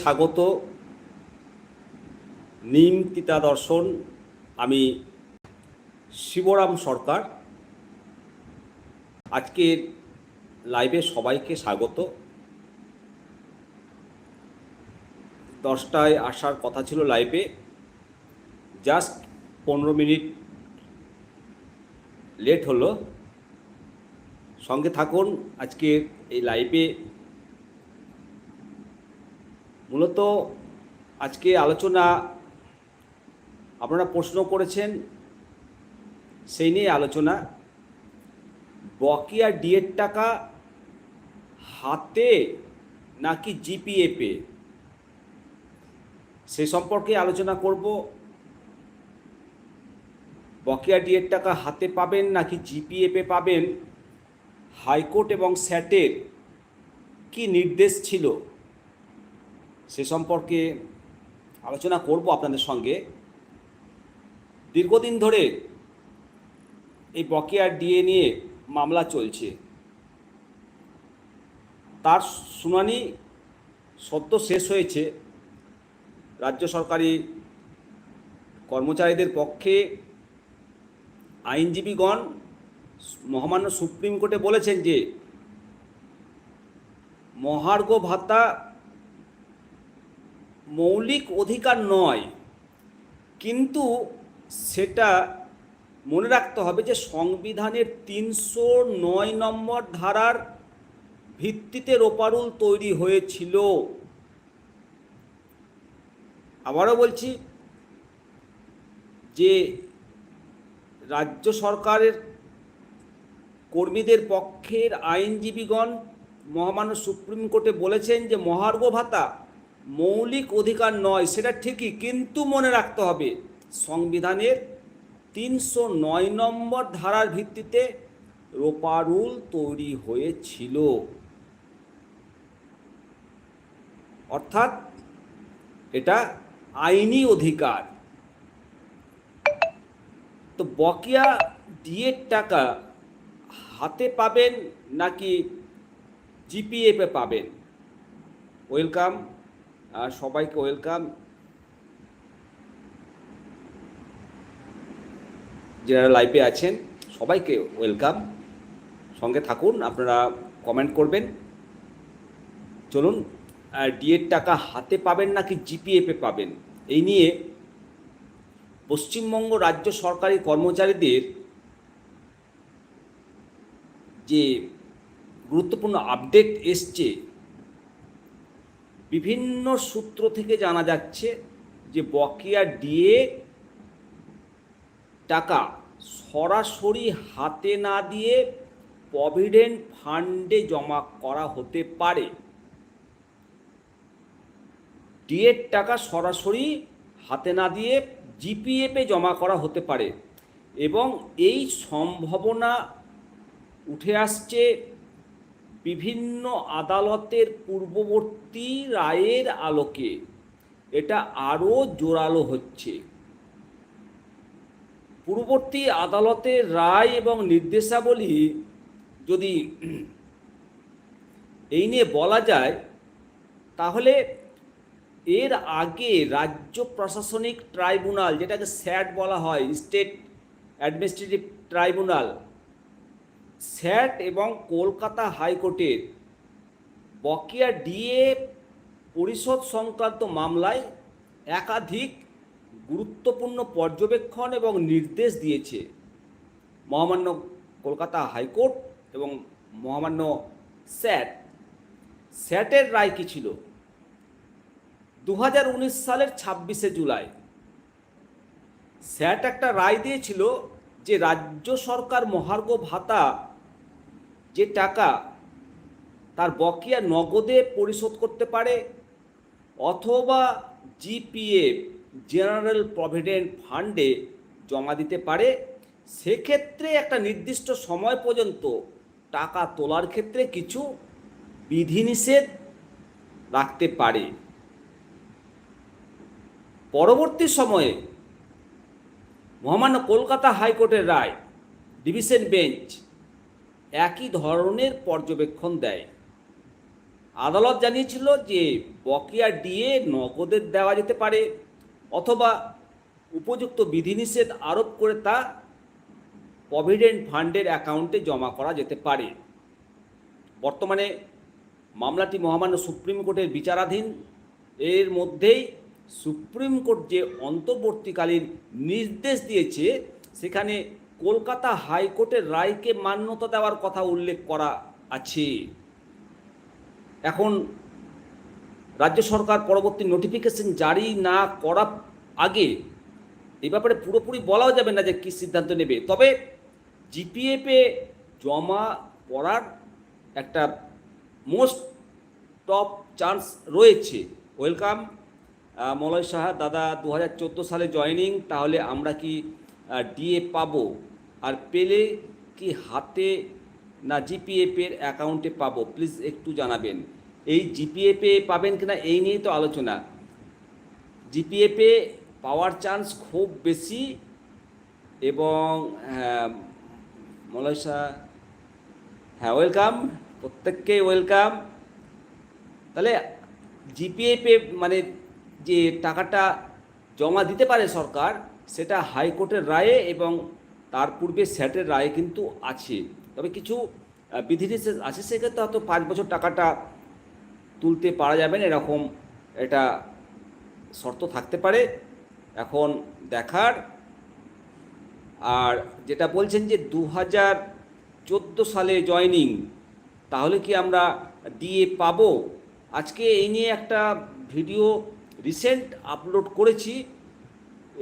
স্বাগত। নিম তিতা দর্শন, আমি শিবরাম সরকার। আজকের লাইভে সবাইকে স্বাগত। দশটায় আসার কথা ছিল লাইভে। জাস্ট পনেরো মিনিট লেট হলো। সঙ্গে থাকুন, আজকের এই লাইভে মূলত আজকে আলোচনা আপনারা প্রশ্ন করেছেন, সেই নিয়ে আলোচনা। বকেয়া ডিএর টাকা হাতে নাকি জিপিএপে সে সম্পর্কে আলোচনা করব। বকেয়া ডিএর টাকা হাতে পাবেন নাকি জিপিএপে পাবেন? হাইকোর্ট এবং স্যাটের কি নির্দেশ ছিল? সে সম্পর্কে আলোচনা করব আপনাদের সঙ্গে। দীর্ঘদিন ধরে এই বকেয়া ডিএ নিয়ে মামলা চলছে। তার শুনানি সদ্য শেষ হয়েছে। রাজ্য সরকারি কর্মচারীদের পক্ষে আইনজীবীগণ মহামান্য সুপ্রিম কোর্টে বলেছেন যে, মহার্ঘ ভাতা মৌলিক অধিকার নয়, কিন্তু সেটা মনে রাখতে হবে যে সংবিধানের তিনশো নয় নম্বর ধারার ভিত্তিতে রোপারুল তৈরি হয়েছিল। আবারও বলছি যে রাজ্য সরকারের কর্মীদের পক্ষের আইনজীবীগণ, মহামান্য সুপ্রিম কোর্টে বলেছেন যে মহার্ঘ ভাতা মৌলিক অধিকার নয়, সেটা ঠিকই, কিন্তু মনে রাখতে হবে, সংবিধানের তিনশো নয় নম্বর ধারার ভিত্তিতে রোপারুল তৈরি হয়েছিল। অর্থাৎ এটা আইনি অধিকার। তো বকেয়া ডিএর টাকা হাতে পাবেন নাকি জিপিএফে পাবেন? ওয়েলকাম। সবাইকে ওয়েলকাম। যারা লাইভে আছেন, সবাইকে ওয়েলকাম। সঙ্গে থাকুন, আপনারা কমেন্ট করবেন। চলুন ডিএর টাকা হাতে পাবেন নাকি জিপিএফে পাবেন? এই নিয়ে পশ্চিমবঙ্গ রাজ্য সরকারি কর্মচারীদের যে গুরুত্বপূর্ণ আপডেট এসছে বিভিন্ন সূত্র থেকে জানা যাচ্ছে যে বকেয়া ডিএ টাকা সরাসরি হাতে না দিয়ে প্রভিডেন্ট ফান্ডে জমা করা হতে পারে। ডিএর টাকা সরাসরি হাতে না দিয়ে জিপিএফে জমা করা হতে পারে এবং এই সম্ভাবনা উঠে আসছে বিভিন্ন আদালতের পূর্ববর্তী রায়ের আলোকে এটা আরও জোরালো হচ্ছে। পূর্ববর্তী আদালতের রায় এবং নির্দেশাবলী যদি এই নিয়ে বলা যায়, তাহলে এর আগে রাজ্য প্রশাসনিক ট্রাইব্যুনাল, যেটাকে স্যাট বলা হয়, স্টেট অ্যাডমিনিস্ট্রেটিভ ট্রাইব্যুনাল স্যাট এবং কলকাতা হাইকোর্টের বকেয়া ডিএ পরিষদ সংক্রান্ত মামলায় একাধিক গুরুত্বপূর্ণ পর্যবেক্ষণ এবং নির্দেশ দিয়েছে। মহামান্য কলকাতা হাইকোর্ট এবং মহামান্য স্যাট। স্যাটের রায় কী ছিল? দু হাজার উনিশ সালের ছাব্বিশে জুলাই। স্যাট একটা রায় দিয়েছিল যে রাজ্য সরকার মহার্ঘ ভাতা যে টাকা তার বকেয়া নগদে পরিশোধ করতে পারে, অথবা জিপিএফ জেনারেল প্রভিডেন্ট ফান্ডে জমা দিতে পারে, সেক্ষেত্রে একটা নির্দিষ্ট সময় পর্যন্ত টাকা তোলার ক্ষেত্রে কিছু বিধিনিষেধ রাখতে পারে। পরবর্তী সময়ে মহামান্য কলকাতা হাইকোর্টের রায়, ডিভিশন বেঞ্চ একই ধরনের পর্যবেক্ষণ দেয়। আদালত জানিয়েছিল যে বকেয়া ডিএ নগদে দেওয়া যেতে পারে অথবা উপযুক্ত বিধিনিষেধ আরোপ করে তা প্রভিডেন্ট ফান্ডের অ্যাকাউন্টে জমা করা যেতে পারে। বর্তমানে মামলাটি মহামান্য সুপ্রিম কোর্টের বিচারাধীন। এর মধ্যেই সুপ্রিম কোর্ট যে অন্তর্বর্তীকালীন নির্দেশ দিয়েছে, সেখানে কলকাতা হাইকোর্টের রায়কে মান্যতা দেওয়ার কথা উল্লেখ করা আছে। এখন রাজ্য সরকার পরবর্তী নোটিফিকেশন জারি না করা আগে এ ব্যাপারে পুরোপুরি বলাও যাবে না যে কী সিদ্ধান্ত নেবে। তবে জিপিএফে জমা পড়ার একটা মোস্ট টপ চান্স রয়েছে। ওয়েলকাম মলয় সাহা, দাদা, দু হাজার চোদ্দ সালে জয়নিং তাহলে আমরা কি ডিএ পাবো? আর পেলে কি হাতে না জিপিএফের অ্যাকাউন্টে পাবো? প্লিজ একটু জানাবেন। এই জিপিএফে পাবেন কিনা এই নিয়েই তো আলোচনা। জিপিএফে পাওয়ার চান্স খুব বেশি এবং হ্যাঁ, মলয় শাহ হ্যাঁ ওয়েলকাম প্রত্যেককে ওয়েলকাম তাহলে জিপিএফে মানে যে টাকাটা জমা দিতে পারে সরকার সেটা হাইকোর্টের রায়ে এবং তার পূর্বে স্যাটের রায় কিন্তু আছে। তবে কিছু বিধিনিষেধ আছে, সেক্ষেত্রে হয়তো পাঁচ বছর টাকাটা তুলতে পারা যাবে না, এরকম এটা শর্ত থাকতে পারে। এখন দেখার, আর যেটা বলছেন যে দু হাজার চোদ্দ সালে জয়নিং, তাহলে কি আমরা ডিএ পাবো? আজকে এই নিয়ে একটা ভিডিও রিসেন্ট আপলোড করেছি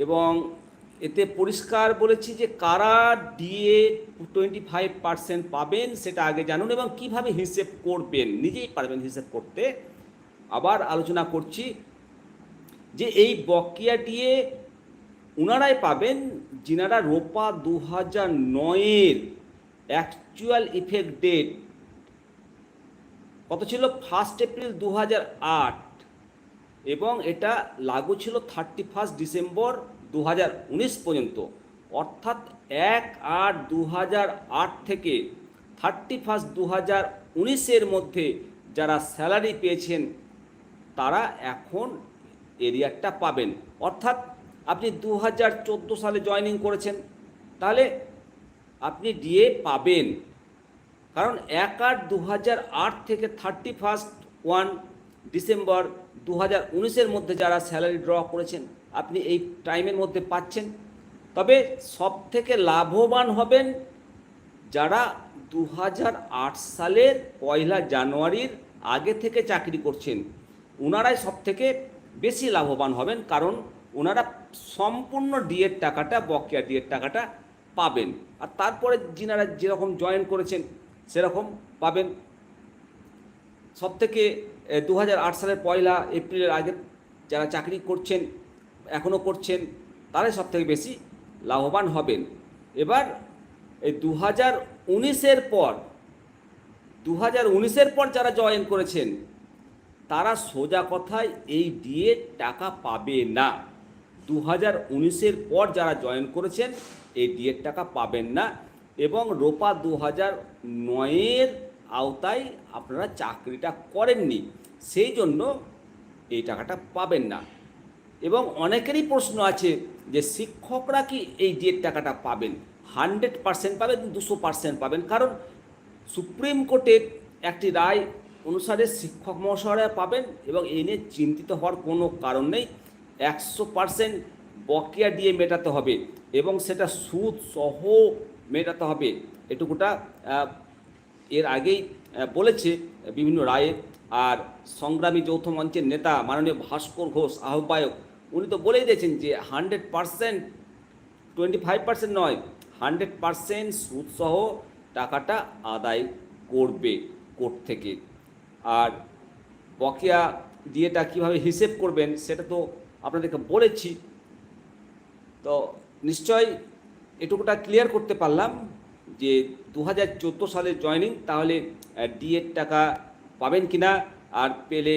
এবং এতে পরিষ্কার বলেছি যে কারা ডিএ টোয়েন্টি ফাইভ পার্সেন্ট পাবেন সেটা আগে জানুন এবং কীভাবে হিসেব করবেন? নিজেই পারবেন হিসেব করতে। আবার আলোচনা করছি যে এই বকেয়া ডিএ ওনারাই পাবেন যিনারা রোপা দু হাজার নয়ের অ্যাকচুয়াল ইফেক্ট ডেট কত ছিল? ফার্স্ট এপ্রিল দু হাজার আট এবং এটা লাগু ছিল থার্টি ফার্স্ট ডিসেম্বর দু হাজার উনিশ পর্যন্ত, অর্থাৎ এক আট দু থেকে থার্টি ফার্স্ট দু উনিশের মধ্যে যারা স্যালারি পেয়েছেন, তারা এখন এরিয়ারটা পাবেন। অর্থাৎ আপনি দু হাজার চোদ্দ সালে জয়েনিং করেছেন, তাহলে আপনি ডিএ পাবেন। কারণ এক আট দু থেকে থার্টি ফার্স্ট ওয়ান ডিসেম্বর দু হাজার উনিশের মধ্যে যারা স্যালারি ড্র করেছেন, আপনি এই টাইমের মধ্যে পাচ্ছেন। তবে সব থেকে লাভবান হবেন যারা দু হাজার আট সালের পয়লা জানুয়ারির আগে থেকে চাকরি করছেন। ওনারাই সব থেকে বেশি লাভবান হবেন, কারণ ওনারা সম্পূর্ণ ডিএর টাকাটা, বকেয়া ডিএর টাকাটা পাবেন। আর তারপরে যিনারা যেরকম জয়েন করেছেন, সেরকম পাবেন। সব থেকে দু হাজার আট সালের পয়লা এপ্রিলের আগে যারা চাকরি করছেন এখনও করছেন, তারাই সব থেকে বেশি লাভবান হবেন। এবার এই দু হাজার উনিশের পর দু হাজার উনিশের পর যারা জয়েন করেছেন, তারা সোজা কথায় এই ডিএ টাকা পাবে না। দু হাজার উনিশের পর যারা জয়েন করেছেন, এই ডিএর টাকা পাবেন না এবং রোপা দু হাজার নয়ের আওতায় আপনারা চাকরিটা করেননি। সেই জন্য এই টাকাটা পাবেন না। এবং অনেকেরই প্রশ্ন আছে যে শিক্ষকরা কি এই ডিএর টাকাটা পাবেন, হান্ড্রেড পার্সেন্ট পাবেন, দুশো পার্সেন্ট পাবেন? কারণ সুপ্রিম কোর্টের একটি রায় অনুসারে শিক্ষক মহাশয়রা পাবেন এবং এ নিয়ে চিন্তিত হওয়ার কোনো কারণ নেই। একশো পার্সেন্ট বকেয়া দিয়ে মেটাতে হবে এবং সেটা সুদ সহ মেটাতে হবে। এটুকুটা এর আগেই বলেছে বিভিন্ন রায়ে আর সংগ্রামী যৌথ মঞ্চের নেতা মাননীয় ভাস্কর ঘোষ, আহ্বায়ক, উনি তো বলেই দিয়েছেন যে hundred percent, twenty five percent নয়, হান্ড্রেড পার্সেন্ট সুদসহ টাকাটা আদায় করবে কোর্ট থেকে। আর বকেয়া দিয়েটা কীভাবে হিসেব করবেন সেটা তো আপনাদেরকে বলেছি। তো নিশ্চয় এটুকুটা ক্লিয়ার করতে পারলাম যে দু হাজার চোদ্দ সালে জয়নিং, তাহলে ডিএর টাকা পাবেন কি না আর পেলে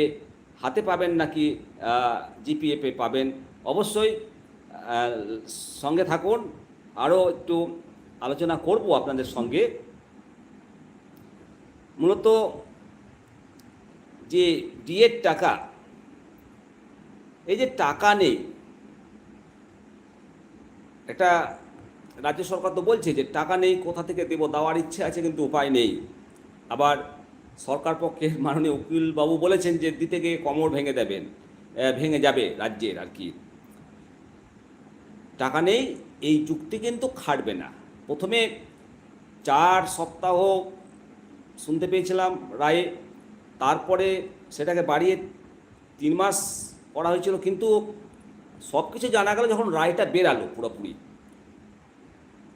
হাতে পাবেন নাকি জিপিএফে পাবেন, অবশ্যই সঙ্গে থাকুন। আরও একটু আলোচনা করব আপনাদের সঙ্গে। মূলত যে ডিএর টাকা, এই যে টাকা নেই, একটা রাজ্য সরকার তো বলছে যে টাকা নেই, কোথা থেকে দেবো, দেওয়ার ইচ্ছে আছে কিন্তু উপায় নেই। আবার সরকার পক্ষে মাননীয় উকিলবাবু বলেছেন যে দিতে গিয়ে কমর ভেঙে দেবেন ভেঙে যাবে রাজ্যের আর কি। টাকা নেই, এই চুক্তি কিন্তু খাটবে না। প্রথমে চার সপ্তাহ শুনতে পেয়েছিলাম রায়ে, তারপরে সেটাকে বাড়িয়ে তিন মাস করা হয়েছিল, কিন্তু সব কিছু জানা গেল যখন রায়টা বেরালো পুরোপুরি।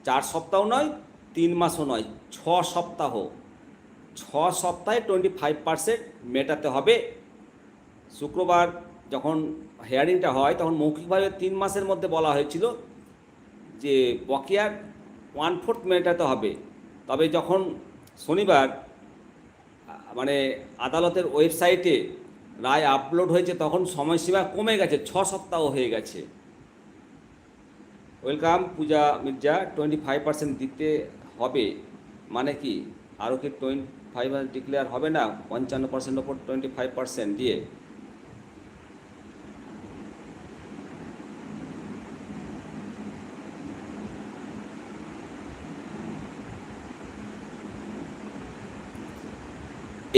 চার সপ্তাহ নয়, তিন মাসও নয়, ছ সপ্তাহ ছ সপ্তাহে টোয়েন্টি ফাইভ পার্সেন্ট মেটাতে হবে। শুক্রবার যখন হেয়ারিংটা হয়, তখন মৌখিকভাবে তিন মাসের মধ্যে বলা হয়েছিল যে, বকেয়ার ওয়ান ফোর্থ মেটাতে হবে। তবে যখন শনিবার মানে আদালতের ওয়েবসাইটে রায় আপলোড হয়েছে, তখন সময়সীমা কমে গেছে, ছ সপ্তাহ হয়ে গেছে। Welcome, Puja Mirza twenty five percent দিতে হবে মানে কি? আরও কি টোয়েন্টি ফাইভ ডিক্লেয়ার হবে না? পঞ্চান্ন পার্সেন্ট ওপর টোয়েন্টি ফাইভ পার্সেন্ট দিয়ে।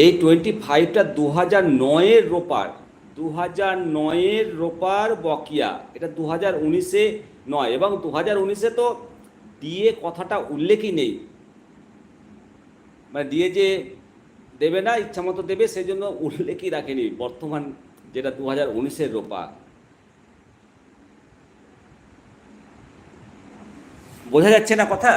এই টোয়েন্টি ফাইভটা দু হাজার নয়ের রোপার দু হাজার নয়ের রোপার বকিয়া, এটা দু হাজার উনিশে নয় এবং দু হাজার উনিশে তো ডিএ কথাটা উল্লেখই নেই। মানে দিয়ে যে দেবে না, ইচ্ছা মতো দেবে সেই জন্য উল্লেখই রাখেনি। বর্তমান যেটা দু হাজার উনিশের রোপা। বোঝা যাচ্ছে না কথা?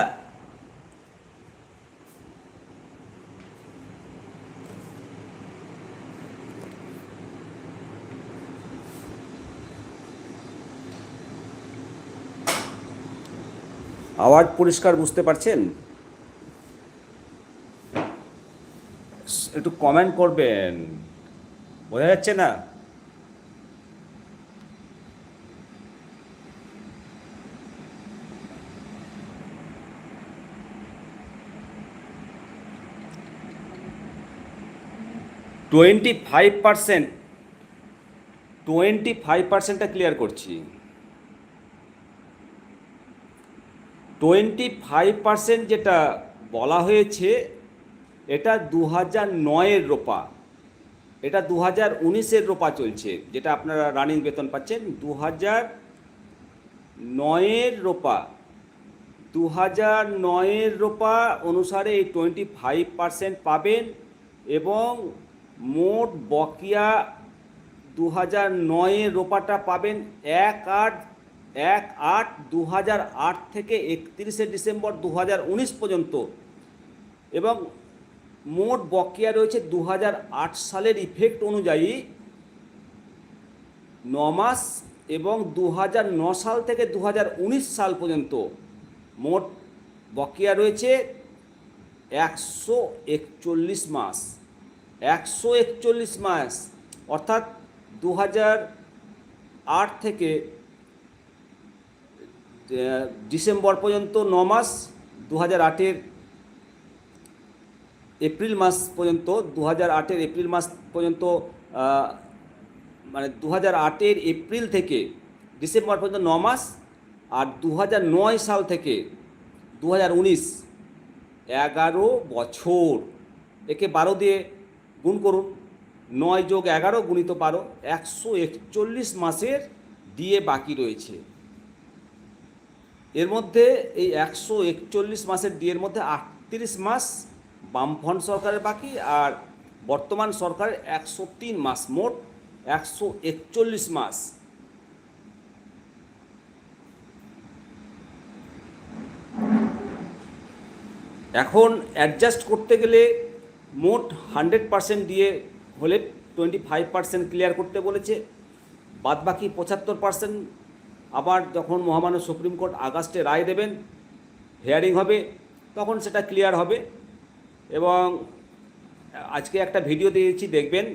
আওয়াজ পরিষ্কার বুঝতে পারছেন? একটু কমেন্ট করবেন। বোঝা যাচ্ছে না? Twenty five percent twenty five পার্সেন্টটা clear করছি। টোয়েন্টি ফাইভ পার্সেন্ট যেটা বলা হয়েছে এটা দু হাজার নয়ের রোপা। এটা দু হাজার উনিশের রোপা চলছে, যেটা আপনারা রানিং বেতন পাচ্ছেন। দু হাজার নয়ের রোপা দু হাজার নয়ের রোপা অনুসারে এই টোয়েন্টি ফাইভ পার্সেন্ট পাবেন এবং মোট বকেয়া দু হাজার নয়ের রোপাটা পাবেন এক আট এক আট দু হাজার আট থেকে একত্রিশে ডিসেম্বর দু হাজার উনিশ পর্যন্ত। এবং মোট বকেয়া রয়েছে দু হাজার আট সালের ইফেক্ট অনুযায়ী ন মাস এবং দু সাল থেকে দু হাজার উনিশ সাল পর্যন্ত মোট বকেয়া রয়েছে একশো একচল্লিশ মাস। একশো একচল্লিশ মাস, অর্থাৎ দু আট থেকে ডিসেম্বর পর্যন্ত ন মাস দু হাজার আটের এপ্রিল মাস পর্যন্ত দু হাজার আটের এপ্রিল মাস পর্যন্ত মানে দু হাজার আটের এপ্রিল থেকে ডিসেম্বর পর্যন্ত ন মাস আর দু হাজার নয় সাল থেকে দু হাজার উনিশ এগারো বছর। একে বারো দিয়ে গুণ করুন, নয় যোগ এগারো গুণিত বারো, একশো একচল্লিশ মাসের দিয়ে বাকি রয়েছে। এর মধ্যে এই একশো একচল্লিশ মাসের ডিএর মধ্যে আটত্রিশ মাস বামফ্রন্ট সরকারের বাকি আর বর্তমান সরকারের একশো তিন মাস, মোট একশো একচল্লিশ মাস। এখন অ্যাডজাস্ট করতে গেলে মোট হান্ড্রেড পার্সেন্ট দিয়ে হলে টোয়েন্টি ফাইভ পার্সেন্ট ক্লিয়ার করতে বলেছে। বাদ বাকি পঁচাত্তর পার্সেন্ট আবার যখন মহামান্য সুপ্রিম কোর্ট আগস্টে রায় দেবেন হিয়ারিং হবে, তখন সেটা ক্লিয়ার হবে। এবং আজকে একটা ভিডিও দিয়েছি, দেখবেন,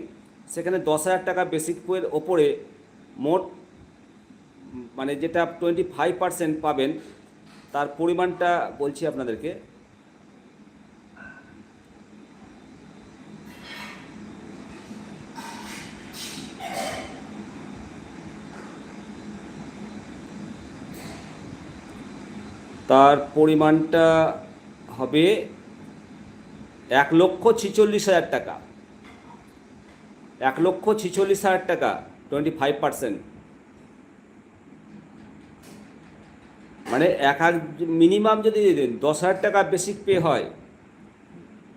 সেখানে দশ হাজার টাকা বেসিক বইয়ের ওপরে মোট মানে যেটা টোয়েন্টি ফাইভ পার্সেন্ট পাবেন, তার পরিমাণটা বলছি আপনাদেরকে। তার পরিমাণটা হবে এক লক্ষ ছিচল্লিশ হাজার টাকা। এক লক্ষ ছিচল্লিশ হাজার টাকা টোয়েন্টি ফাইভ পার্সেন্ট মানে এক এক মিনিমাম যদি দশ হাজার টাকা বেসিক পে হয়,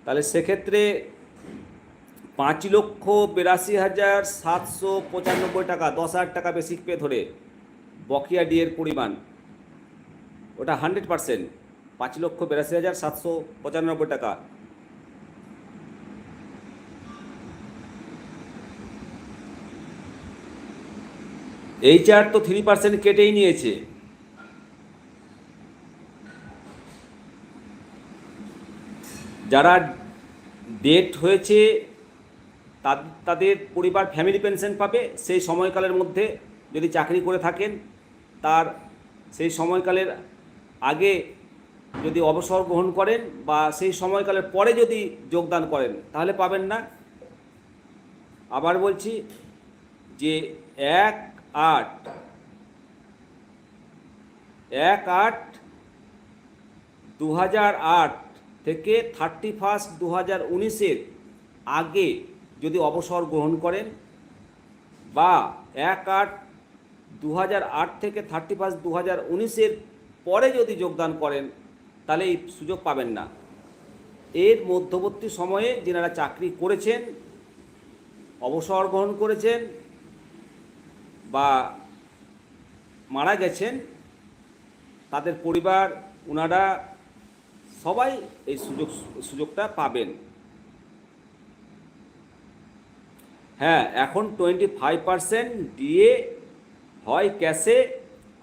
তাহলে সেক্ষেত্রে পাঁচ লক্ষ বিরাশি হাজার সাতশো পঁচানব্বই টাকা, দশ হাজার টাকা বেসিক পে ধরে বকেয়া ডিয়ের পরিমাণ, ওটা হান্ড্রেড পার্সেন্ট পাঁচ লক্ষ বিরাশি হাজার সাতশো পঁচানব্বই টাকা। এইচ আর তো থ্রি পার্সেন্ট কেটেই নিয়েছে। যারা ডেট হয়েছে তাদের পরিবার ফ্যামিলি পেনশন পাবে, সেই সময়কালের মধ্যে যদি চাকরি করে থাকেন, তার সেই সময়কালের আগে যদি অবসর গ্রহণ করেন বা সেই সময়কালের পরে যদি যোগদান করেন, তাহলে পাবেন না। আবার বলছি যে এক আট। এক আট দু হাজার আট থেকে থার্টি ফার্স্ট দু হাজার উনিশের আগে যদি অবসর গ্রহণ করেন বা এক আট দু হাজার আট থেকে থার্টি ফার্স্ট দু হাজার উনিশের পরে যদি যোগদান করেন, তাহলে এই সুযোগ পাবেন না। এর মধ্যবর্তী সময়ে যেনারা চাকরি করেছেন, অবসর গ্রহণ করেছেন বা মারা গেছেন, তাদের পরিবার ওনারা সবাই এই সুযোগ, সুযোগটা পাবেন। হ্যাঁ এখন টোয়েন্টি ফাইভ পার্সেন্ট দিয়ে হয় ক্যাশে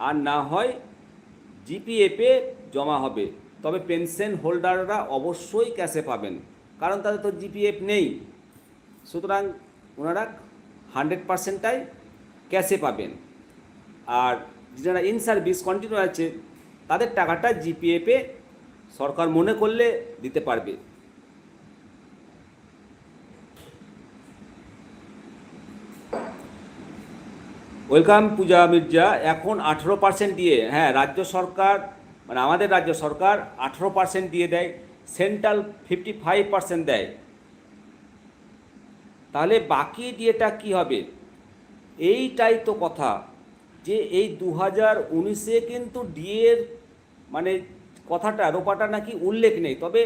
আর না হয় জিপিএফে জমা হবে। তবে পেনশন হোল্ডাররা অবশ্যই ক্যাশে পাবেন, কারণ তাদের তো জিপিএফ নেই। সুতরাং ওনারা হান্ড্রেড পার্সেন্টটাই ক্যাশে পাবেন। আর যারা ইন সার্ভিস কন্টিনিউ আছে, তাদের টাকাটা জিপিএফে সরকার মনে করলে দিতে পারবে। ওয়েলকাম পূজা মির্জা, এখন আঠেরো পার্সেন্ট দিয়ে হ্যাঁ রাজ্য সরকার মানে আমাদের রাজ্য সরকার আঠেরো পার্সেন্ট দিয়ে দেয় সেন্ট্রাল ফিফটি ফাইভ পার্সেন্ট দেয়। তাহলে বাকি ডিএটা কি হবে? এইটাই তো কথা যে এই দু হাজার উনিশে কিন্তু ডিএর মানে কথাটা, রোপাটা নাকি উল্লেখ নেই। তবে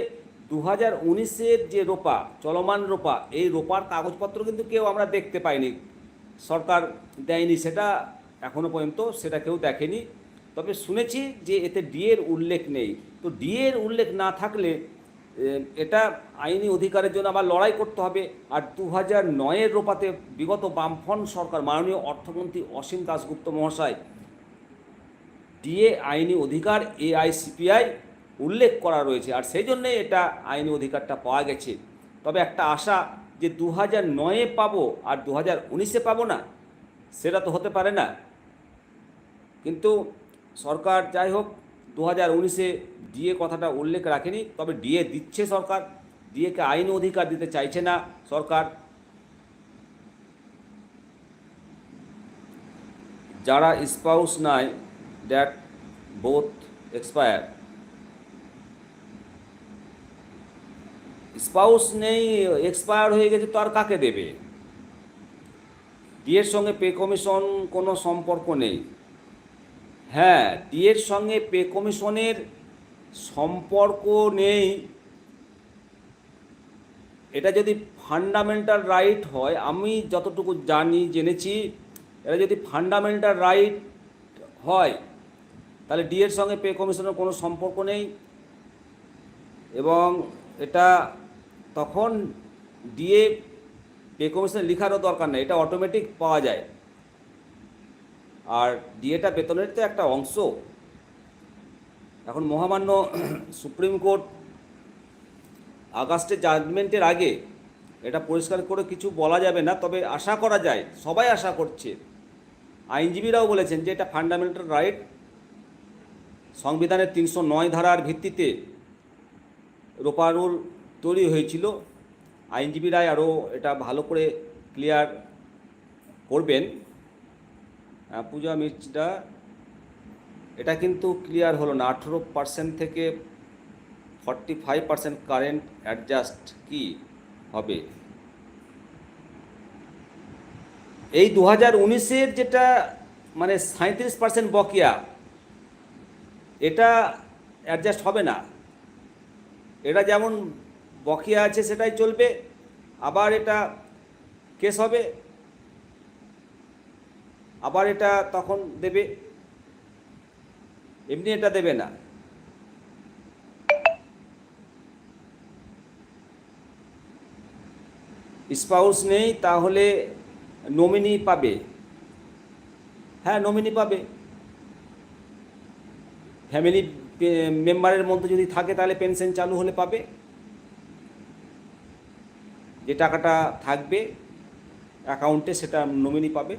দু হাজার উনিশের যে রোপা, চলমান রোপা, এই রোপার কাগজপত্র কিন্তু কেউ আমরা দেখতে পাইনি। সরকার দেয়নি সেটা এখনও পর্যন্ত, সেটা কেউ দেখেনি। তবে শুনেছি যে এতে ডিএর উল্লেখ নেই। তো ডিএর উল্লেখ না থাকলে এটা আইনি অধিকারের জন্য আবার লড়াই করতে হবে। আর দু হাজার নয়ের রোপাতে বিগত বামফ্রন্ট সরকার মাননীয় অর্থমন্ত্রী অসীম দাশগুপ্ত মহাশয় ডিএ আইনি অধিকার, এআইসিপিআই উল্লেখ করা রয়েছে। আর সেই জন্যে এটা আইনি অধিকারটা পাওয়া গেছে। তবে একটা আশা যে দু হাজার নয়ে পাবো আর দু হাজার উনিশে পাবো না, সেটা তো হতে পারে না। কিন্তু সরকার যাই হোক দু হাজার উনিশে ডিএ কথাটা উল্লেখ রাখেনি, তবে ডিএ দিচ্ছে সরকার। ডিএকে আইন অধিকার দিতে চাইছে না সরকার। যারা স্পাউস নাই, দ্যাট বোথ এক্সপায়ার। স্পাউস নেই, এক্সপায়ার হয়ে গেছে তো আর কাকে দেবে? ডিএর সঙ্গে পে কমিশন কোনো সম্পর্ক নেই। হ্যাঁ ডিএর সঙ্গে পে কমিশনের সম্পর্ক নেই। এটা যদি ফান্ডামেন্টাল রাইট হয়, আমি যতটুকু জানি, জেনেছি, এটা যদি ফান্ডামেন্টাল রাইট হয়, তাহলে ডিএর সঙ্গে পে কমিশনের কোনো সম্পর্ক নেই। এবং এটা তখন ডিএ পে কমিশনে লেখারও দরকার নেই, এটা অটোমেটিক পাওয়া যায়। আর ডিএটা বেতনের তো একটা অংশ। এখন মহামান্য সুপ্রিম কোর্ট আগস্টের জাজমেন্টের আগে এটা পরিষ্কার করে কিছু বলা যাবে না, তবে আশা করা যায়, সবাই আশা করছে। আইনজীবীরাও বলেছেন যে এটা ফান্ডামেন্টাল রাইট সংবিধানের তিনশো নয় ধারার ভিত্তিতে রোপারুল তৈরি হয়েছিল। আইনজীবীরাই আরও এটা ভালো করে ক্লিয়ার করবেন। পূজা মির্জা এটা কিন্তু ক্লিয়ার হলো না। আঠেরো পার্সেন্ট থেকে forty five percent current adjust কি হবে? এই দু হাজার উনিশের যেটা মানে সাঁত্রিশ পার্সেন্ট বকেয়া, এটা অ্যাডজাস্ট হবে না। এটা যেমন বকেয়া আছে সেটাই চলবে, আবার এটা কেস হবে। আবার এটা তখন দেবে। এমনি এটা দেবে না। স্পাউস নেই, তাহলে নমিনি পাবে। হ্যাঁ নমিনি পাবে। ফ্যামিলি মেম্বারের মধ্যে যদি থাকে, তাহলে পেনশন চালু হলে পাবে। যে টাকাটা থাকবে অ্যাকাউন্টে, সেটা নমিনি পাবে।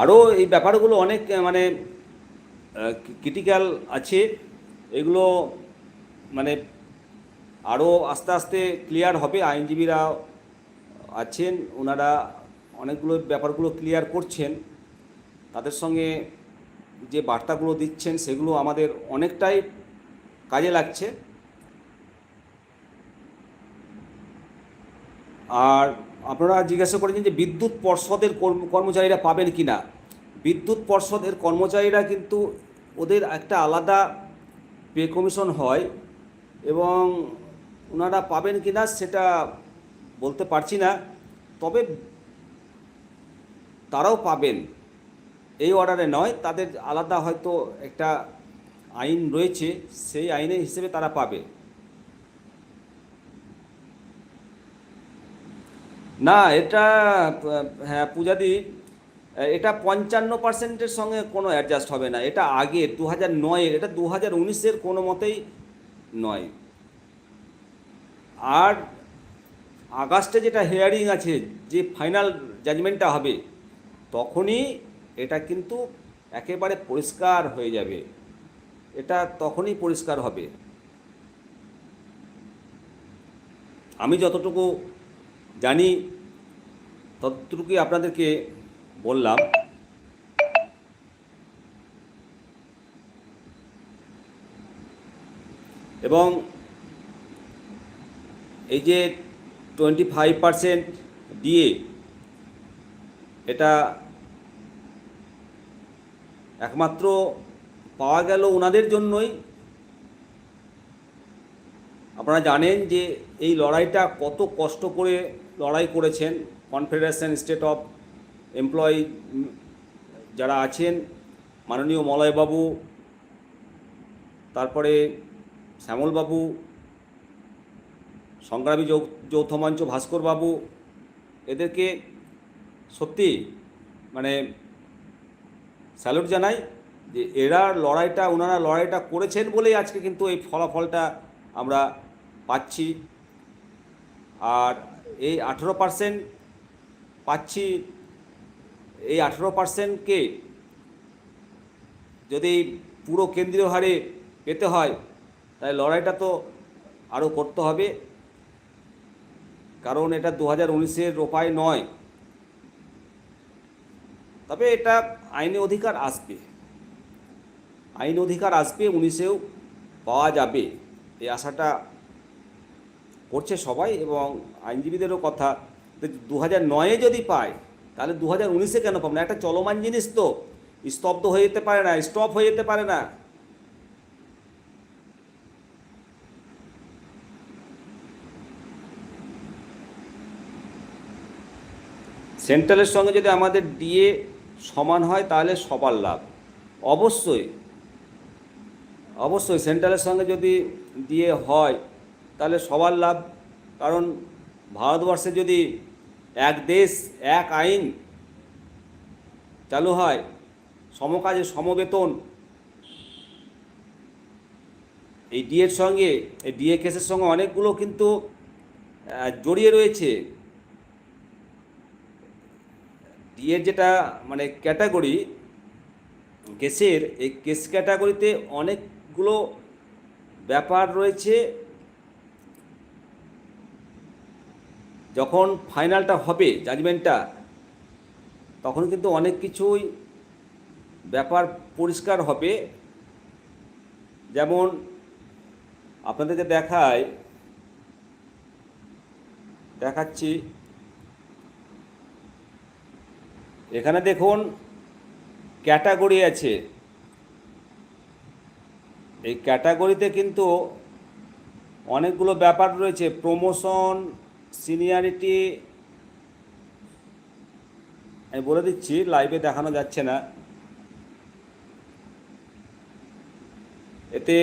আরও এই ব্যাপারগুলো অনেক মানে ক্রিটিক্যাল আছে। এগুলো মানে আরও আস্তে আস্তে ক্লিয়ার হবে। আইনজীবীরা আছেন, ওনারা অনেকগুলো ব্যাপারগুলো ক্লিয়ার করছেন। তাদের সঙ্গে যে বার্তাগুলো দিচ্ছেন, সেগুলো আমাদের অনেকটাই কাজে লাগছে। আর আপনারা জিজ্ঞাসা করেছেন যে বিদ্যুৎ পর্ষদের কর্মচারীরা পাবেন কি না বিদ্যুৎ পর্ষদের কর্মচারীরা কিন্তু ওদের একটা আলাদা পে কমিশন হয় এবং ওনারা পাবেন কি না সেটা বলতে পারছি না। তবে তারাও পাবেন। এই অর্ডারে নয়, তাদের আলাদা হয়তো একটা আইন রয়েছে, সেই আইনের হিসেবে তারা পাবে। না, এটা হ্যাঁ পূজাদি, এটা পঞ্চান্ন পার্সেন্টের সঙ্গে কোনো অ্যাডজাস্ট হবে না। এটা আগে দু হাজার নয়ের, এটা দু হাজার উনিশের কোনো মতেই নয়। আর আগস্টে যেটা হেয়ারিং আছে, যে ফাইনাল জাজমেন্টটা হবে, তখনই এটা কিন্তু একেবারে পরিষ্কার হয়ে যাবে। এটা তখনই পরিষ্কার হবে। আমি যতটুকু জানি ততটুকুই আপনাদেরকে বললাম। এবং এই যে টোয়েন্টি ফাইভ পারসেন্ট দিয়ে এটা একমাত্র পাওয়া গেল ওনাদের জন্যই। আপনারা জানেন যে এই লড়াইটা কত কষ্ট করে লড়াই করেছেন কনফেডারেশন, স্টেট অফ এমপ্লয়ি যারা আছেন, মাননীয় মলয়বাবু, তারপরে শ্যামলবাবু, সংগ্রামী যৌথ মঞ্চ ভাস্করবাবু, এদেরকে সত্যি মানে স্যালুট জানাই যে এরা লড়াইটা ওনারা লড়াইটা করেছেন বলেই আজকে কিন্তু এই ফলাফলটা আমরা পাচ্ছি। আর এই আঠেরো পার্সেন্ট পাচ্ছি। এই আঠেরো পার্সেন্টকে যদি পুরো কেন্দ্রীয় হারে পেতে হয় তাই লড়াইটা তো আরও করতে হবে। কারণ এটা দু হাজার উনিশের রোপায় নয়। তবে এটা আইনি অধিকার আসবে। আইন অধিকার আসবে, উনিশেও পাওয়া যাবে। এই আশাটা করছে সবাই এবং আইনজীবীদেরও কথা। দু হাজার নয়ে যদি পায়, তাহলে দু হাজার উনিশে কেন পাবো না? একটা চলমান জিনিস তো। স্তব্ধ হয়ে যেতে পারে না, স্টপ হয়ে যেতে পারে না। সেন্ট্রালের সঙ্গে যদি আমাদের ডিএ সমান হয়, তাহলে সবার লাভ। অবশ্যই। অবশ্যই সেন্ট্রালের সঙ্গে যদি দিয়ে হয়, তাহলে সবার লাভ। কারণ ভারতবর্ষে যদি এক দেশ, এক আইন চালু হয়, সমকাজে সমবেতন, এই ডিএর সঙ্গে, এই ডিএ কেসের সঙ্গে অনেকগুলো কিন্তু জড়িয়ে রয়েছে। ডিএর যেটা মানে ক্যাটাগরি কেসের এই কেস ক্যাটাগরিতে অনেকগুলো ব্যাপার রয়েছে। যখন ফাইনালটা হবে জাজমেন্টটা তখন কিন্তু অনেক কিছুই ব্যাপার পরিষ্কার হবে। যেমন আপনাদেরকে দেখায় দেখাচ্ছি। এখানে দেখুন, ক্যাটাগরি আছে। এই ক্যাটাগরিতে কিন্তু অনেকগুলো ব্যাপার রয়েছে। প্রমোশন সিনিয়রিটি আমি বলে দিচ্ছি লাইভে দেখানো যাচ্ছে না। এতে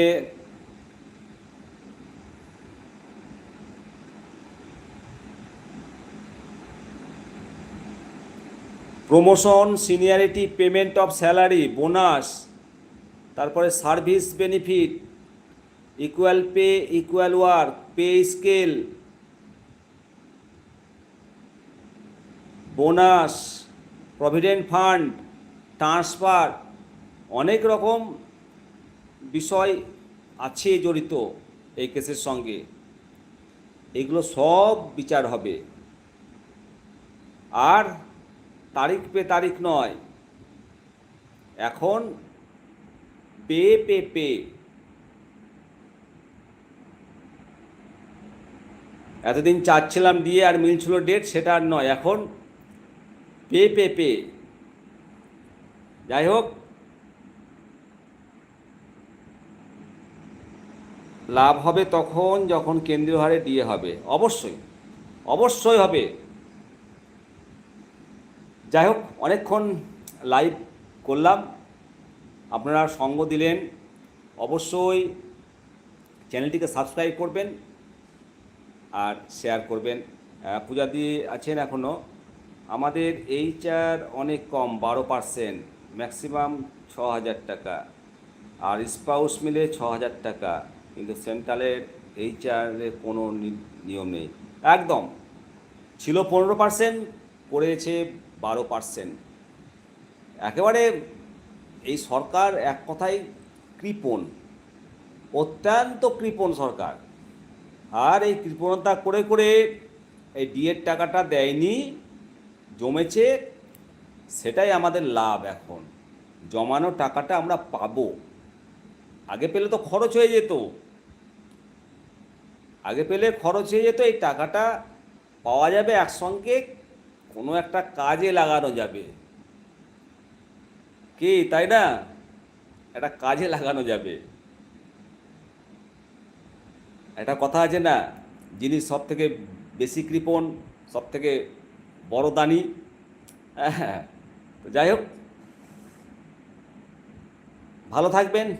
promotion seniority payment of salary bonus তারপরে service benefit equal pay equal work pay scale bonus, provident fund, transfer, অনেক রকম বিষয় আছে জড়িত এই কেসের সঙ্গে। এগুলো সব বিচার হবে। আর তারিখ পে তারিখ নয়। এখন পে পে পে। এতদিন চাচ্ছিলাম দিয়ে আর মিলছিল ডেট, সেটা আর নয়। এখন পে পে পে। যাই হোক। লাভ হবে তখন যখন কেন্দ্রীয় হারে দিয়ে হবে। অবশ্যই অবশ্যই হবে। যাই হোক অনেকক্ষণ লাইভ করলাম। আপনারা সঙ্গ দিলেন। অবশ্যই চ্যানেলটিকে সাবস্ক্রাইব করবেন আর শেয়ার করবেন। আহ, পূজা দিয়ে আছেন এখনও আমাদের এইচআর অনেক কম, বারো পার্সেন্ট, ম্যাক্সিমাম ছ হাজার টাকা। আর স্পাউস মিলে ছ হাজার টাকা, কিন্তু সেন্ট্রালের এইচআরের কোনো নিয়ম নেই। একদম, ছিল পনেরো পার্সেন্ট, করেছে বারো পার্সেন্ট। একেবারে এই সরকার এক কথায় কৃপণ, অত্যন্ত কৃপণ সরকার। আর এই কৃপণতা করে করে এই ডিএর টাকাটা দেয়নি জমেছে, সেটাই আমাদের লাভ এখন। জমানো টাকাটা আমরা পাবো। আগে পেলে তো খরচ হয়ে যেত। আগে পেলে খরচ হয়ে যেত, এই টাকাটা পাওয়া যাবে একসঙ্গে, কোনো একটা কাজে লাগানো যাবে। কি, তাই না? একটা কাজে লাগানো যাবে। একটা কথা আছে না, যিনি সব থেকে বেশি কৃপণ সব থেকে বড় দানি হ্যাঁ। তো যাই হোক। ভালো থাকবেন।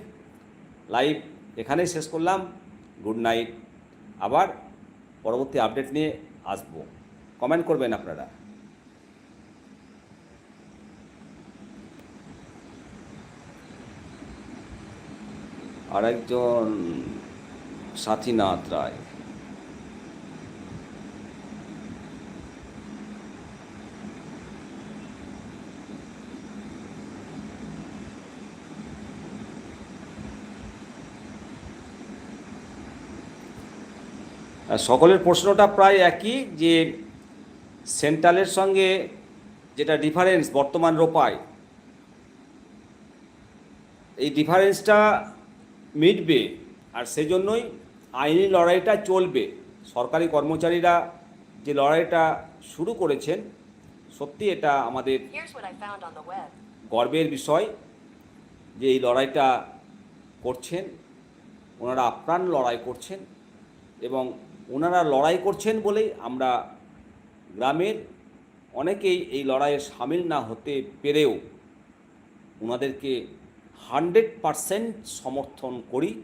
লাইভ এখানেই শেষ করলাম। Good night. আবার পরবর্তী আপডেট নিয়ে আসব। কমেন্ট করবেন আপনারা। আরেকজন সাথীনাথ রায় আর সকলের প্রশ্নটা প্রায় একই যে সেন্ট্রালের সঙ্গে যেটা ডিফারেন্স বর্তমান রোপায় এই ডিফারেন্সটা মিটবে আর সেজন্যই আইনি লড়াইটা চলবে সরকারি কর্মচারীরা যে লড়াইটা শুরু করেছেন সত্যি এটা আমাদের. গর্বের বিষয় যে এই লড়াইটা করছেন ওনারা আপ্রাণ লড়াই করছেন এবং ওনারা লড়াই করছেন বলেই আমরা গ্রামের অনেকেই এই লড়াইয়ে সামিল না হতে পেরেও ওনাদেরকে হান্ড্রেড পারসেন্ট সমর্থন করি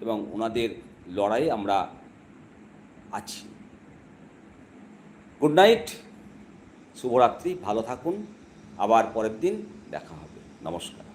এবং ওনাদের লড়াইয়ে আমরা আছি। গুড নাইট, শুভরাত্রি, ভালো থাকুন, আবার পরের দিন দেখা হবে। নমস্কার।